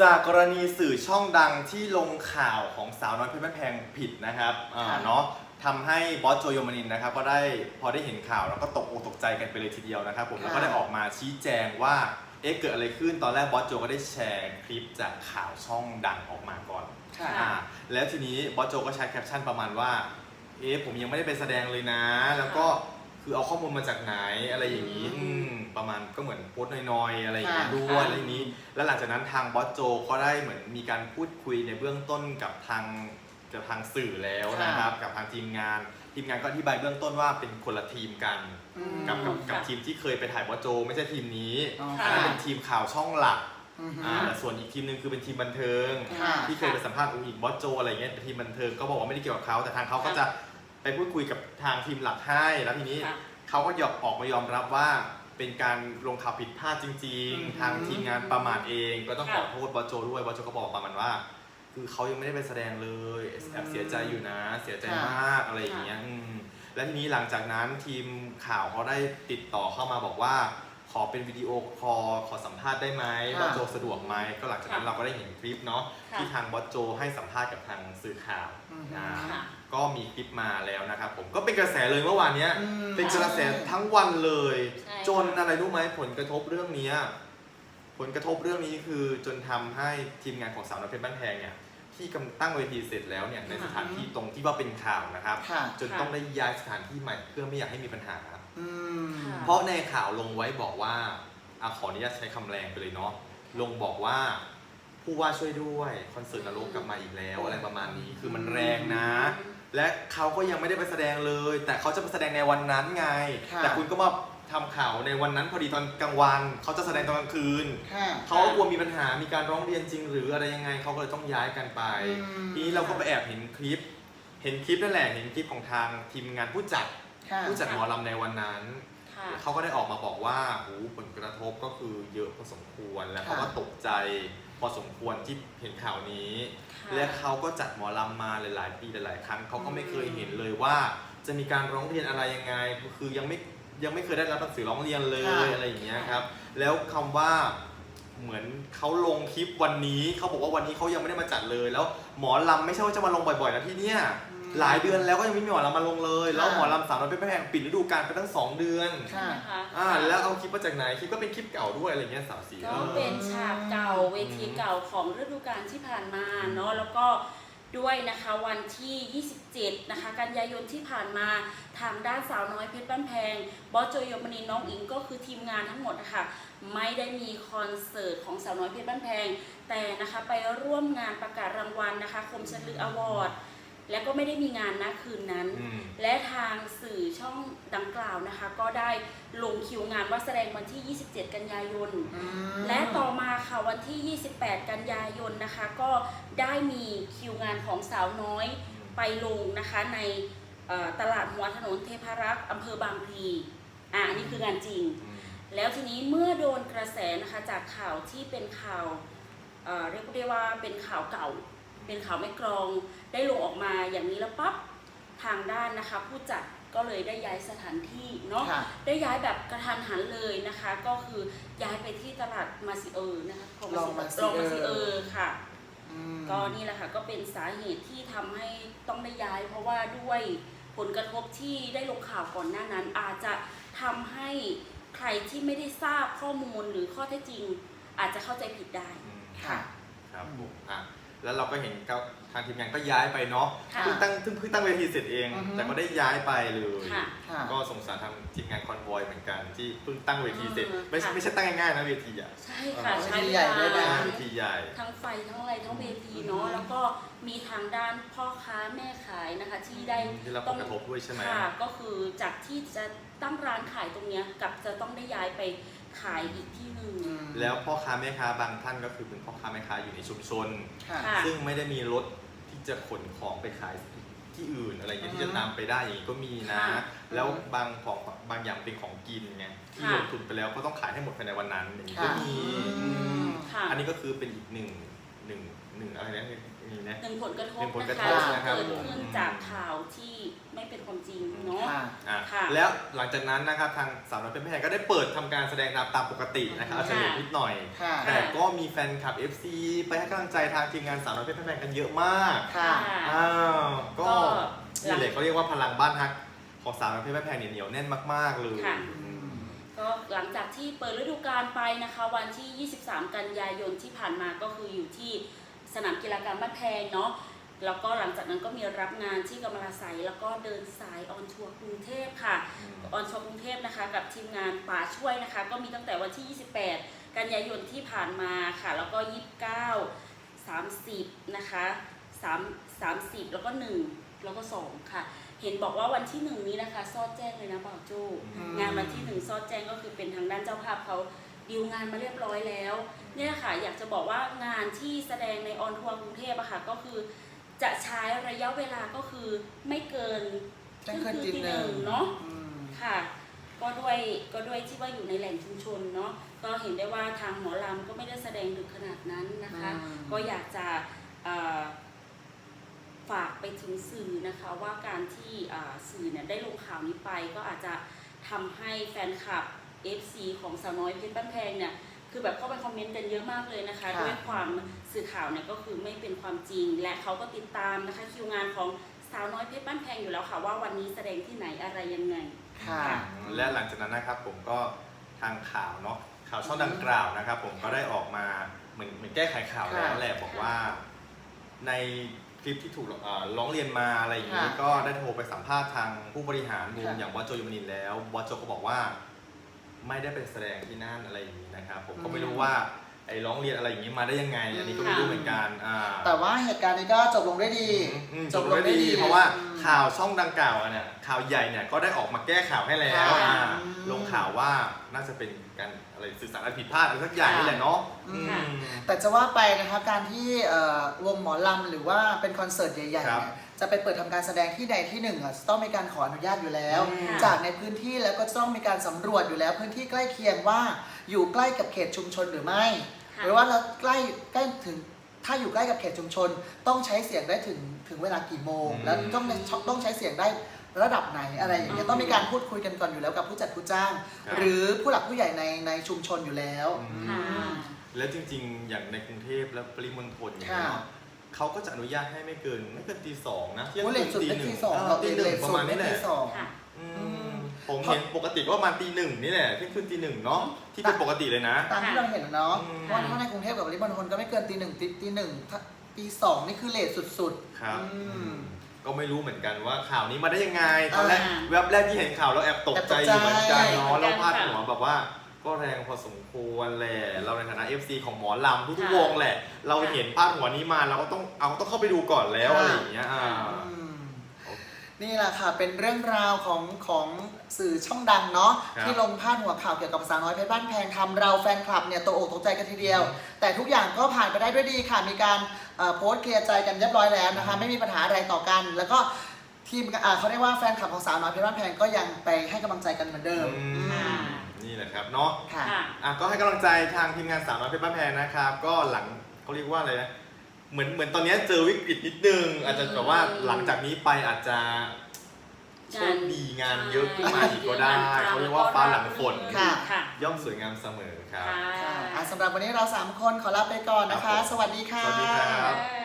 จากกรณีสื่อช่องดังที่ลงข่าวของสาวน้อยเพชรบ้านแพงผิดนะครับอ่าค่ะ เนาะทำให้บอสโจโยมานินนะครับ ก็ได้พอได้เห็นข่าวแล้วก็ตกอกตกใจกันไปเลยทีเดียวนะครับ ผมค่ะแล้วก็ได้ออกมาชี้แจงว่าเอ๊ะเกิดอะไรขึ้นตอนแรกบอสโจก็ได้แชร์คลิปจากข่าวช่องดังออกมาก่อน ค่ะ อ่าแล้วทีนี้บอสโจก็ใช้แคปชั่นประมาณว่า เอ๊ะผมยังไม่ได้ไปแสดงเลยนะ แล้วก็คือเอาข้อมูลมาจากไหนอะไรอย่างนี้อืมอืม ประมาณก็เหมือนโพสต์น้อยๆอะไรอย่างเงี้ยค่ะด้วยค่ะ อะไรอย่างนี้ แล้วหลังจากนั้นทางบอสโจก็ได้เหมือนมีการพูดคุยในเบื้องต้นกับทางกับทางสื่อแล้วนะครับ กับทางทีมงาน ทีมงานก็อธิบายเบื้องต้นว่าเป็นคนละทีมกัน อืม กับกับกับค่ะทีมที่เคยไปถ่ายบอสโจ ไม่ใช่ทีมนี้อ๋ออันนั้นเป็นทีมข่าวช่องหลักอือฮึอ่าแต่ส่วนอีกทีมหนึงคือเป็นทีมบันเทิง ค่ะ ที่เคยไปสัมภาษณ์อุ้งอิงบอสโจอะไรเงี้ยแต่ทีมบันเทิงก็บอกว่าไม่ได้เกี่ยวกับเขาแต่ทางเขาก็จะไปพูดคุยกับทางทีมหลักให้แล้วทีนี้ค่ะ เขาก็ยอมออกมายอมรับว่า เป็นการลงข่าวผิดพลาดจริง อืม ๆ ทางทีมงานประมาทเอง ก็ต้องขค่ะอโทษบอสโจด้วยบอสโจก็บอกประมาณว่า คือเขายังไม่ได้ไปแสดงเลยแอบเสียใจอยู่นะ เสียใจมากอะไรอย่างเงี้ยอืมและทีนี้หลังจากนั้นทีมข่าวเขาได้ติดต่อเข้ามาบอกว่า ขอเป็นวิดีโอคอลขอสัมภาษณ์ได้ไหมค่ะบอสโจสะดวกไหมก็หลังจากนั้นค่ะเราก็ได้เห็นคลิปเนาะค่ะ ที่ทางบอสโจให้สัมภาษณ์กับทางสื่อข่าวอือฮึอ่าค่ะ ก็มีคลิปมาแล้วนะครับผมก็เป็นกระแสเลยเมื่อวานเนี้ย อืม เป็นกระแสทั้งวันเลย ใช่ จนอะไรรู้ไหมผลกระทบเรื่องเนี้ยผลกระทบเรื่องนี้คือจนทำให้ทีมงานของสาวน้อยเพชรบ้านแพงเนี่ยที่กำตั้งเวทีเสร็จแล้วเนี่ยในสถานที่ตรงที่ว่าเป็นข่าวนะครับค่ะจนต้องได้ย้ายสถานที่ใหม่เพื่อไม่อยากให้มีปัญหาอืมค่ะเพราะในข่าวลงไว้บอกว่าอะขออนุญาตใช้คำแรงไปเลยเนาะลงบอกว่า ผู้ว่าช่วยด้วยคอนเสิร์ตนรกกลับมาอีกแล้วอะไรประมาณนี้คือมันแรงนะ และเขาก็ยังไม่ได้ไปแสดงเลย แต่เขาจะไปแสดงในวันนั้นไงค่ะแต่คุณก็มา ทำข่าวในวันนั้นพอดีตอนกลางวันเขาจะแสดงตอนกลางคืนค่ะเขาก็กลัวมีปัญหามีการร้องเรียนจริง หรืออะไรยังไงเขาก็เลยต้องย้ายกันไป อืมทีนี้เราก็ไปแอบเห็นคลิป เห็นคลิปนั่นแหละเห็นคลิปของทางทีมงานผู้จัดค่ะผู้จัดหมอลำในวันนั้น ค่ะ เขาก็ได้ออกมาบอกว่าหูผลกระทบก็คือเยอะพอสมควร และเขาก็ค่ะตกใจพอสมควรที่เห็นข่าวนี้ ค่ะและเขาก็จัดหมอลำมาหลาย ๆ ปีหลาย ๆ ครั้งเขาก็ไม่เคยเห็นเลยว่า จะมีการร้องเรียนอะไรยังไง คือยังไม่ ยังไม่เคยได้รับหนังสือร้องเรียนเลยค่ะอะไรอย่างเงี้ยครับ แล้วคำว่าเหมือนเขาลงคลิปวันนี้เขาบอกว่าวันนี้เขายังไม่ได้มาจัดเลย แล้วหมอลำไม่ใช่ว่าจะมาลงบ่อยๆนะที่เนี่ยหลายเดือนแล้วก็ยังไม่มีหมอลำมาลงเลย แล้วหมอลำสาวน้อยเป็นแพงปิดฤดูกาลไปตั้งสองเดือนค่ะ นะคะอ่าแล้วเอาคลิปมาจากไหนคลิปก็เป็นคลิปเก่าด้วยอะไรเงี้ยสาวสีก็เป็นฉากเก่าเวทีเก่าของฤดูกาลที่ผ่านมาเนาะแล้วก็ ด้วยนะคะ วันที่ 27 นะคะ กันยายนที่ผ่านมาทางด้านสาวน้อยเพชรบ้านแพง บอสโจยมณีน้องอิงก็คือทีมงานทั้งหมดนะคะไม่ได้มีคอนเสิร์ตของสาวน้อยเพชรบ้านแพง แต่นะคะไปร่วมงานประกาศรางวัลนะคะ คมชลึกอวอร์ดและก็ไม่ได้มีงานณคืนนั้นอืมและทางสื่อช่องดังกล่าวนะคะ ก็ได้ลงคิวงานว่าแสดงวันที่ 27 กันยายนอืมและต่อมาค่ะวันที่ 28 กันยายนนะคะ ก็ได้มีคิวงาน ของสาวน้อยไปลงนะคะในเอ่อตลาดหัวถนนเทพารักษ์อำเภอบางพลีอ่าอันนี้คืองานจริงอืมแล้วทีนี้เมื่อโดนกระแสนะคะจากข่าวที่เป็นข่าวเอ่อเรียกได้ว่าเป็นข่าวเก่า เป็นข่าวไม่กรองได้ลงออกมาอย่างนี้แล้วปั๊บทางด้านนะคะ ผู้จัดก็เลยได้ย้ายสถานที่เนาะค่ะได้ย้ายแบบกระทันหันเลยนะคะ ก็คือย้ายไปที่ตลาดมาซิเออร์นะคะของลองมาซิลองมาซิเอเอออร์ร์ค่ะอืม ก็นี่แหละค่ะก็เป็นสาเหตุที่ทำให้ต้องได้ย้าย เพราะว่าด้วยผลกระทบที่ได้ลงข่าวก่อนหน้านั้น อาจจะทำให้ใครที่ไม่ได้ทราบข้อมูลหรือข้อเท็จจริง อาจจะเข้าใจผิดได้อืมค่ะครับผมอะแล้วเราก็เห็นก็ ทางทีมงานก็ย้ายไปเนาะค่ะเพิ่งตั้งเพิ่งเพิ่งตั้งเวทีเสร็จเอง อือฮึแต่ก็ได้ย้ายไปเลย ค่ะค่ะ ก็สงสารทางทีมงานคอนวอยเหมือนกันที่เพิ่งตั้งเวทีเสร็จอืมไม่ใช่ค่ะ ไม่ใช่ตั้งง่ายๆนะเวทีอะใช่ค่ะเออใช้เวทีเวใหญ่ลาด้วยนะ เวทีใหญ่ ทั้งไฟทั้งอะไรทั้งเวทีเนาะแล้วก็มีทางด้านพ่อค้าแม่ขายนะคะ ที่ได้ได้รับผลกระทบด้วยใช่ไหม ค่ะก็คือจากที่จะตั้งร้านขายตรงเนี้ยกลับจะต้องได้ย้ายไปขายอีกที่หนึ่งอืมแล้วพ่อค้าแม่ค้าบางท่านก็คือเป็นพ่อค้าแม่ค้าอยู่ในชุมชน ค่ะ ค่ะ ซึ่งไม่ได้มีรถที่ จะขนของไปขายที่อื่นอะไรอย่างเงี้ยอือฮึที่จะตามไปได้อย่างนี้ก็มีนะ ค่ะแล้วบางของบางอย่างเป็นของกินไงที่ค่ะลงทุนไปแล้วก็ต้องขายให้หมดภายในวันนั้นอย่างนี้ก็ค่ะ มีอืม ค่ะ อันนี้ก็คือเป็นอีกหนึ่งหนึ่งห นึ่งอะไรนะมีนะ หนึ่งผลกระทหนึ่บงผลนะกระทคะบที่นะครับ เกิดผมขึ้นจากข่าวที่ไม่เป็นความจริงเนาะ ค่ะ อะค่ะ แล้วหลังจากนั้นนะครับทางสาวน้อยเป็นแพงก็ได้เปิดทำการแสดงตามตามปกตินะครับอาจจะเลทนิดหน่อย ค่ะ แต่ก็มีแฟนคลับ FC ไปให้กำลังใจทางทีมงานสาวน้อยเพชรแพงกันเยอะมากค่ะ อ้าวก็ก็นี่แหละเขาเรียกว่าพลังบ้านฮักของสาวน้อยเพชรแพงเนี่ยเหนียวแน่นมาก ๆ เลยค่ะ อืม ก็หลังจากที่เปิดฤดูกาลไปนะคะ วันที่ 23 กันยายนที่ผ่านมาก็คืออยู่ที่ สนามกีฬากลางบ้านแพงเนาะแล้วก็หลังจากนั้นก็มีรับงานที่กำมะลาไสยแล้วก็เดินสายออนทัวร์กรุงเทพค่ะออนทัวร์กรุงเทพนะคะ กับทีมงานป่าช่วยนะคะ ก็มีตั้งแต่วันที่ 28 กันยายนที่ผ่านมาค่ะ แล้วก็ 29 30 นะคะ3 30 แล้วก็ 1 แล้วก็ 2 ค่ะ เห็นบอกว่าวันที่ 1 นี้นะคะ ซอดแจ้งเลยนะเป่าจูอืมงานวันที่ 1 ซอดแจ้งก็คือเป็นทางด้านเจ้าภาพเขา ดีลงานมาเรียบร้อยแล้ว เนี่ยค่ะอยากจะบอกว่างานที่แสดงในออนทัวร์กรุงเทพอะค่ะก็คือ จะใช้ระยะเวลาก็คือไม่เกินเที่ยงคืนตีหนึ่งเนาะอืมค่ะ ก็ด้วยก็ด้วยที่ว่าอยู่ในแหล่งชุมชนเนาะก็เห็นได้ว่าทางหมอลำก็ไม่ได้แสดงดึกขนาดนั้นนะคะอืมก็อยากจะเอ่อฝากไปถึงสื่อนะคะว่าการที่อ่าสื่อเนี่ยได้ลงข่าวนี้ไปก็อาจจะทำให้แฟนคลับ FC ของสาวน้อยเพชรบ้านแพงเนี่ยคือแบบเข้าไปคอมเมนต์กันเยอะมากเลยนะคะ ค่ะด้วยความสื่อข่าวเนี่ยก็คือไม่เป็นความจริง และเขาก็ติดตามนะคะคิวงานของสาวน้อยเพชรบ้านแพงอยู่แล้วค่ะ ว่าวันนี้แสดงที่ไหนอะไรยังไง ค่ะ และหลังจากนั้นนะครับผมก็ทางข่าวเนาะข่าวช่องดังกล่าวนะครับ ผมก็ได้ออกมาเหมือนเหมือนแก้ไขข่าวแล้วแหละบอกว่า ในคลิปที่ถูกเอ่อร้องเรียนมาอะไรอย่างนี้ค่ะก็ได้โทรไปสัมภาษณ์ทางผู้บริหารวงค่ะ อย่างวัดโจยมนินทร์แล้ววัดโจก็บอกว่า ไม่ได้ไปแสดงที่นั่นอะไรอย่างนี้นะครับผมก็ไม่รู้ว่าไอ้ร้องเรียนอะไรอย่างนี้มาได้ยังไง อันนี้ก็ไม่รู้เหมือนกันอ่า แต่ว่าเหตุการณ์นี้ก็จบลงด้วยดี อืมจบลงด้วยดี เพราะว่า ข่าวช่องดังกล่าวอะเนี่ยข่าวใหญ่เนี่ยก็ได้ออกมาแก้ข่าวให้แล้วค่ะอ่าลงข่าวว่าน่าจะเป็นการอะไรสื่อสารอะไรผิดพลาดอะไรสักอย่างนี่แหละเนาะค่ะอืม แต่จะว่าไปนะคะการที่เอ่อวงหมอลำหรือว่าเป็นคอนเสิร์ตใหญ่ๆครับเนี่ยจะไปเปิดทำการแสดงที่ใดที่หนึ่งอะต้องมีการขออนุญาตอยู่แล้ว อืม จากในพื้นที่แล้วก็ต้องมีการสำรวจอยู่แล้ว พื้นที่ใกล้เคียงว่าอยู่ใกล้กับเขตชุมชนหรือไม่ ค่ะ หรือว่าเราใกล้ใกล้ถึง ถ้าอยู่ใกล้กับเขตชุมชน ต้องใช้เสียงได้ถึงถึงเวลากี่โมงอืมแล้วต้องต้องใช้เสียงได้ระดับไหนอะไรอย่างเงี้ยอืมต้องมีการพูดคุยกันก่อนอยู่แล้วกับผู้จัดผู้จ้าง ครับ หรือผู้หลักผู้ใหญ่ในในชุมชนอยู่แล้วอืมค่ะ แล้วจริงๆ อย่างในกรุงเทพและปริมณฑลอย่างค่ะเงี้ยเนาะเขาก็จะอนุญาตให้ไม่เกินไม่เกินตีสองนะเที่ยงโอ้เลคืทนสุดตีได้หนึ่งที่สองเออเราตีหนึ่เลงทประสุดมาณได้นี้แหละที่สอง ค่ะ อือืมม ผมเห็นปกติก็ประมาณตีหนึ่งนี่แหละเที่ยงคืนตีหนึ่งเนาะที่เป็นปกติเลยนะ ตามที่เราเห็นนะเนาะอืมเพราะว่าถ้าในกรุงเทพกับปริมณฑลก็ไม่เกินตีหนึ่งตีตีหนึ่งถ้าตีสองนี่คือเลทสุดครับอืม ก็ไม่รู้เหมือนกันว่าข่าวนี้มาได้ยังไงตอนแรกอ่าแวบแรกที่เห็นข่าวเราแอบตกใจอแอบตกใจยู่เหมือนกันเนาะเหมืเราอนกันพาดค่ะหัวแบบว่า ก็แรงพอสมควรแหละเราในฐานะ FC ของหมอลำทุกค่ะๆวงแหละ เราค่ะเห็นพาดหัวนี้มาเราก็ต้องเอาต้องเข้าไปดูก่อนแล้วค่ะอะไรอย่างเงี้ยอ่าๆอืม นี่แหละค่ะ เป็นเรื่องราวของของสื่อช่องดังเนาะครับที่ลงพาดหัวข่าวเกี่ยวกับสาวน้อยเพชรบ้านแพงทำเราแฟนคลับเนี่ยตกอกตกใจกันทีเดียว แต่ทุกอย่างก็ผ่านไปได้ด้วยดีค่ะ มีการเอ่อโพสต์เคลียร์ใจกันเรียบร้อยแล้วนะคะ ไม่มีปัญหาอะไรต่อกัน แล้วก็ทีมอ่าเขาเรียกว่าแฟนคลับของสาวน้อยเพชรบ้านแพงก็ยังไปให้กำลังใจกันเหมือนเดิมอืม อืมนี่แหละครับเนาะค่ะ ค่ะ อะก็ให้กำลังใจทางทีมงานสาวน้อยเพชรบ้านแพงนะครับ ก็หลังเขาเรียกว่าอะไรนะ เหมือนเหมือนตอนเนี้ยเจอวิกฤตนิดนึง อาจจะแบบว่าหลังจากนี้ไปอาจจะโชคดีงานเยอะขึ้นมาอีกก็ได้เขาเรียกว่าฟ้าหลังฝนค่ะ ค่ะ ย่อมสวยงามเสมอครับ ค่ะค่ะอะสำหรับวันนี้เราสามคนขอลาไปก่อนนะคะครับผมสวัสดีค่ะ สวัสดีครับ